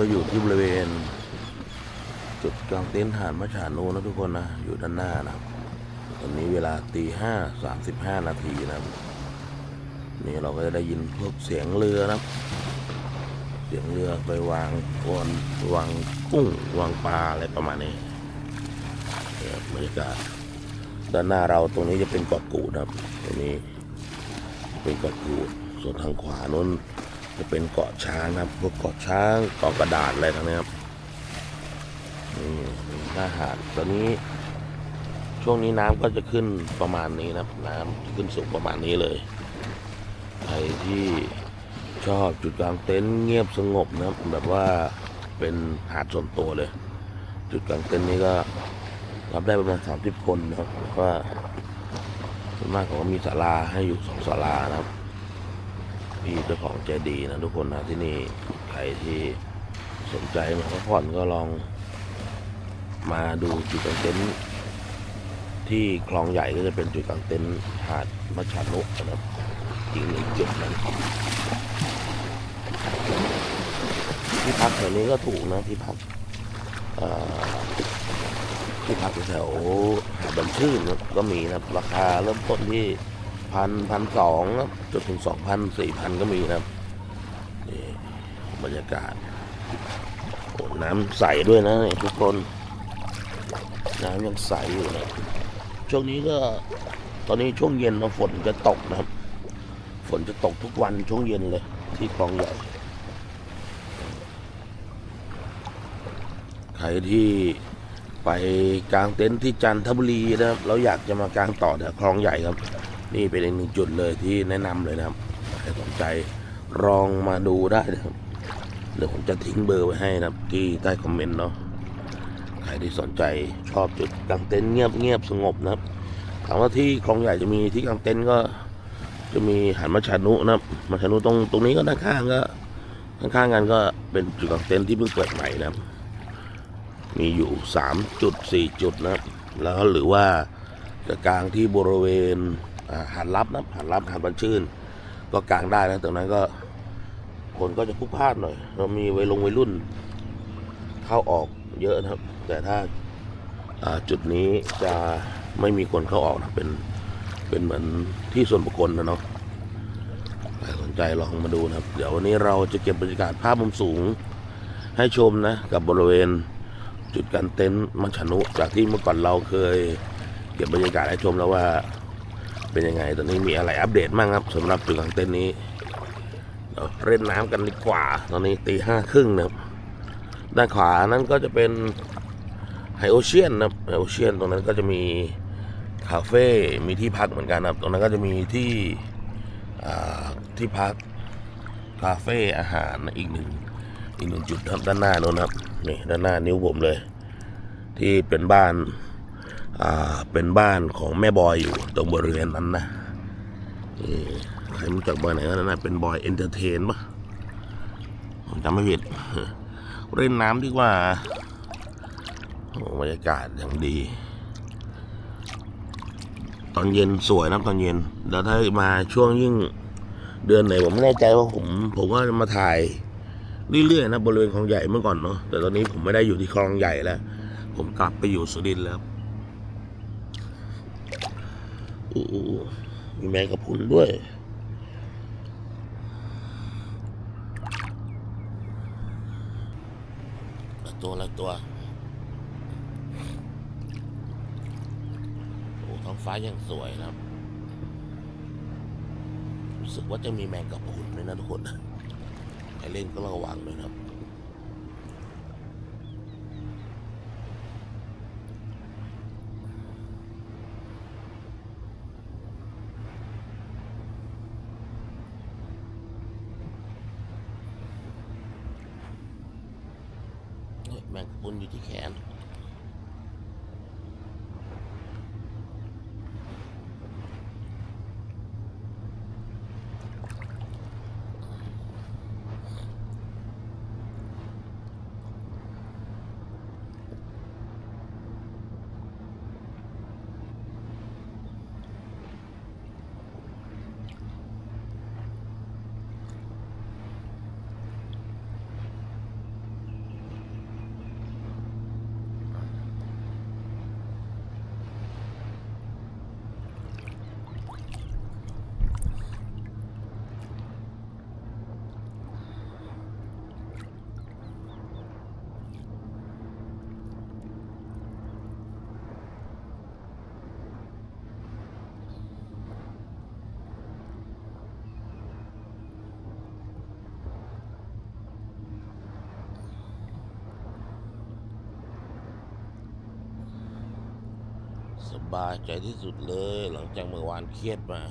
ก็อยู่ที่บริเวณ จุดกลางเต็นท์หาดมะฉาโนนะทุกคนนะ อยู่ด้านหน้านะครับ ตอนนี้เวลาตีห้าสามสิบห้านาทีนะครับ นี่เราก็จะได้ยินพวกเสียงเรือนะครับ เสียงเรือไปวางวอนวางกุ้งวางปลาอะไรประมาณนี้บรรยากาศด้านหน้าเราตรงนี้จะเป็นเกาะกูดนะครับตรงนี้เป็นเกาะกูดส่วนทางขวานู้น จะเป็นเกาะช้างนะครับพวกเกาะช้างเกาะกระดาษอะไรทั้งนี้ครับนี่หน้าหาดตอนนี้ ช่วงนี้น้ำก็จะขึ้นประมาณนี้นะครับ น้ำจะขึ้นสูงประมาณนี้เลยใครที่ชอบจุดกลางเต็นท์เงียบสงบนะครับ แบบว่าเป็นหาดส่วนตัวเลย จุดกลางเต็นท์นี้ก็รับได้ประมาณสามสิบคนนะครับเพราะว่าส่วนมากเขาก็มีศาลาให้อยู่สองศาลานะครับ พี่เจ้าของใจดีนะทุกคนนะที่นี่ใครที่สนใจมาพักผ่อนก็ลองมาดูจุดกางเต็นท์ที่คลองใหญ่ก็จะเป็นจุดกางเต็นท์หาดมัชานุกนะครับอีกหนึ่งจุดนั้นที่พักแถวนี้ก็ถูกนะที่พักที่พักแถวหาดบันชื่นก็มีนะราคาเริ่มต้นที่ พันพันสองนะจนถึงสองพันสี่พันก็มีนะครับนี่บรรยากาศโอ้น้ำใสด้วยนะนี่ทุกคน น้ำยังใสอยู่นะช่วงนี้ก็ตอนนี้ช่วงเย็นนะฝนจะตกนะครับ ฝนจะตกทุกวันช่วงเย็นเลย ที่คลองใหญ่ใครที่ไปกลางเต็นท์ที่จันทบุรีนะครับแล้วอยากจะมากางต่อแถวคลองใหญ่ครับ นี่เป็นอีกหนึ่งจุดเลยที่แนะนำเลยนะครับใครสนใจลองมาดูได้นะครับเดี๋ยวผมจะทิ้งเบอร์ไว้ให้นะครับ ที่ใต้คอมเมนต์เนาะใครที่สนใจชอบจุดกางเต็นท์เงียบเงียบสงบนะครับถามว่าที่คลองใหญ่จะมีที่กางเต็นท์ก็ จะมีหันมาชานุนะครับมาชานุตรงตรงนี้ก็ด้านข้างก็ข้างๆกันก็เป็นจุดกางเต็นท์ที่เพิ่งเปิดใหม่นะครับ มีอยู่สามจุดสี่จุดนะครับแล้วหรือว่าจะกลางที่บริเวณ หาดลับนะครับหาดลับหาดบันชื่น ก็กลางได้นะตรงนั้นก็คนก็จะพลุกพลานหน่อย เรามีวัยลงวัยรุ่น เข้าออกเยอะนะครับ แต่ถ้าอ่าจุดนี้จะไม่มีคนเข้าออกนะเป็นเป็นเหมือนที่ส่วนบุคคลนะเนาะใครสนใจลองมาดูนะครับ เดี๋ยววันนี้เราจะเก็บบรรยากาศภาพมุมสูงให้ชมนะ กับบริเวณจุดการเต็นท์มัชนุ จากที่เมื่อก่อนเราเคย เก็บบรรยากาศให้ชมแล้วว่า เป็นยังไงตอนนี้มีอะไรอัปเดตบ้างครับสำหรับจุดกางเต็นนี้เดี๋ยวเล่นน้ำกันดีกว่า ตอนนี้ตีห้าครึ่งนะครับด้านขวานั้นก็จะเป็นไฮโอเชียนนะครับไฮโอเชียนตรงนั้นก็จะมีคาเฟ่มีที่พักเหมือนกันนะครับ ตรงนั้นก็จะมีที่ที่พักคาเฟ่อาหารอีกหนึ่งอีกหนึ่งจุดครับด้านหน้าโน้นครับนี่ด้านหน้านิ้วผมเลย ที่เป็นบ้าน เป็นบ้านของแม่บอยอยู่ตรงบริเวณนั้นนะใครรู้จักบอยไหนก็นั่นนะเป็นบอยเอนเตอร์เทนปะผมจำไม่ผิดเล่นน้ำดีกว่าบรรยากาศอย่างดี ตอนเย็นสวยนะตอนเย็น แล้วถ้ามาช่วงยิ่งเดือนไหนผมไม่แน่ใจว่าผมผมก็จะมาถ่ายเรื่อยๆนะบริเวณคลองใหญ่เมื่อก่อนเนาะแต่ตอนนี้ผมไม่ได้อยู่ที่คลองใหญ่แล้ว ผมกลับไปอยู่สุรินทร์แล้ว อู้อู้อู้มีแมงกะพรุนด้วย ตัวละตัว โอ้ท้องฟ้ายังสวยนะครับ รู้สึกว่าจะมีแมงกะพรุนด้วยนะทุกคน ใครเล่นก็ระวังด้วยครับ แมงกะพุนอยู่ที่แขน บายใจที่สุดเลย หลังจากเมื่อวานเครียดมา